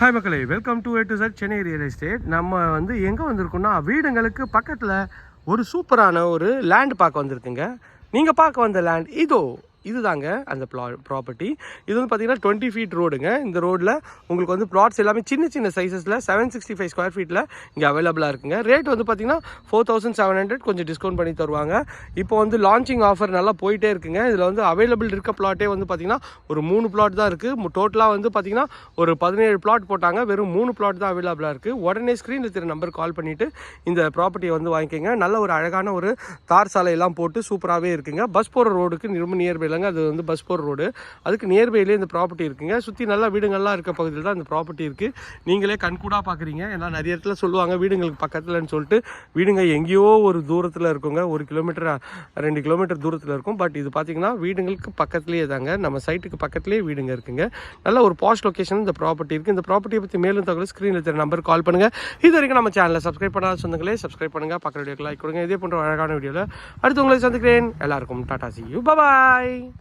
Hi மக்களே. Welcome to A to sir Chennai real estate நம்ம வந்து எங்கே வந்திருக்கோம்னா வீடுங்களுக்கு பக்கத்தில் ஒரு சூப்பரான ஒரு லேண்ட் பார்க்க வந்திருக்குங்க. நீங்கள் பார்க்க வந்த லேண்ட் இதோ இதுதாங்க அந்த ப்ளா ப்ராப்பர்ட்டி இது வந்து பார்த்தீங்கன்னா டுவெண்ட்டி ஃபீட் ரோடுங்க இந்த ரோடில் உங்களுக்கு வந்து ப்ளாட்ஸ் எல்லாமே சின்ன சின்ன சைஸஸில் செவன் சிக்ஸ்டி ஃபைவ் ஸ்கொயர் ஃபீட்டில் இங்கே அவைலபிளாக இருக்குங்க. ரேட் வந்து பார்த்தீங்கன்னா ஃபோர் தௌசண்ட் செவன் ஹண்ட்ரட் கொஞ்சம் டிஸ்கவுண்ட் பண்ணி தருவாங்க. இப்போ வந்து லான்ச்சிங் ஆஃபர் நல்லா போயிட்டே இருக்குங்க. இதில் வந்து அவைலபிள் இருக்க ப்ளாட்டே வந்து பார்த்தீங்கன்னா ஒரு மூணு ப்ளாட் தான் இருக்குது டோட்டலாக வந்து பார்த்தீங்கன்னா ஒரு பதினேழு ப்ளாட் போட்டாங்க. வெறும் மூணு ப்ளாட் தான் அவைலபிளாக இருக்குது உடனே ஸ்க்ரீனில் திரு நம்பர் கால் பண்ணிவிட்டு இந்த ப்ராப்பர்ட்டியை வந்து வாங்கிக்கோங்க. நல்ல ஒரு அழகான ஒரு தார் சாலையெல்லாம் போட்டு சூப்பராகவே இருக்குங்க. பஸ் போகிற ரோடுக்கு ரொம்ப இல்லைங்க அது வந்து பஸ் போகிற ரோடு அதுக்கு நியர்பைலேயே இந்த ப்ராப்பர்ட்டி இருக்குங்க. சுற்றி நல்லா வீடுங்கள்லாம் இருக்க பகுதியில் தான் இந்த ப்ராப்பர்ட்டி இருக்குது நீங்களே கண்கூடாக பார்க்குறீங்க ஏன்னா நிறைய இடத்துல சொல்லுவாங்க வீடுங்களுக்கு பக்கத்தில்னு சொல்லிட்டு. வீடுங்க எங்கேயோ ஒரு தூரத்தில் இருக்குங்க. ஒரு கிலோமீட்டர் ரெண்டு கிலோமீட்டர் தூரத்தில் இருக்கும். பட் இது பார்த்தீங்கன்னா வீடுங்களுக்கு பக்கத்துலேயே தாங்க. நம்ம சைட்டுக்கு பக்கத்துலேயே வீடுங்க இருக்குங்க. நல்ல ஒரு பாஸ்ட் லொக்கேஷன் இந்த ப்ராப்பர்ட்டி இருக்குது இந்த ப்ராப்பர்ட்டியை பற்றி மேலும் தகவல் ஸ்க்ரீனில் தெரிய நம்பர் கால் பண்ணுங்கள் இது வரைக்கும் நம்ம சேனலை சப்ஸ்கிரைப் பண்ணாத சொந்தங்களே சப்ஸ்கிரைப் பண்ணுங்கள் பக்கத்து வீடியோக்கு லைக் கொடுங்க. இதே போன்ற அழகான வீடியோவில் அடுத்து உங்களை சந்திக்கிறேன். எல்லாருக்கும் tata see you bye Bye.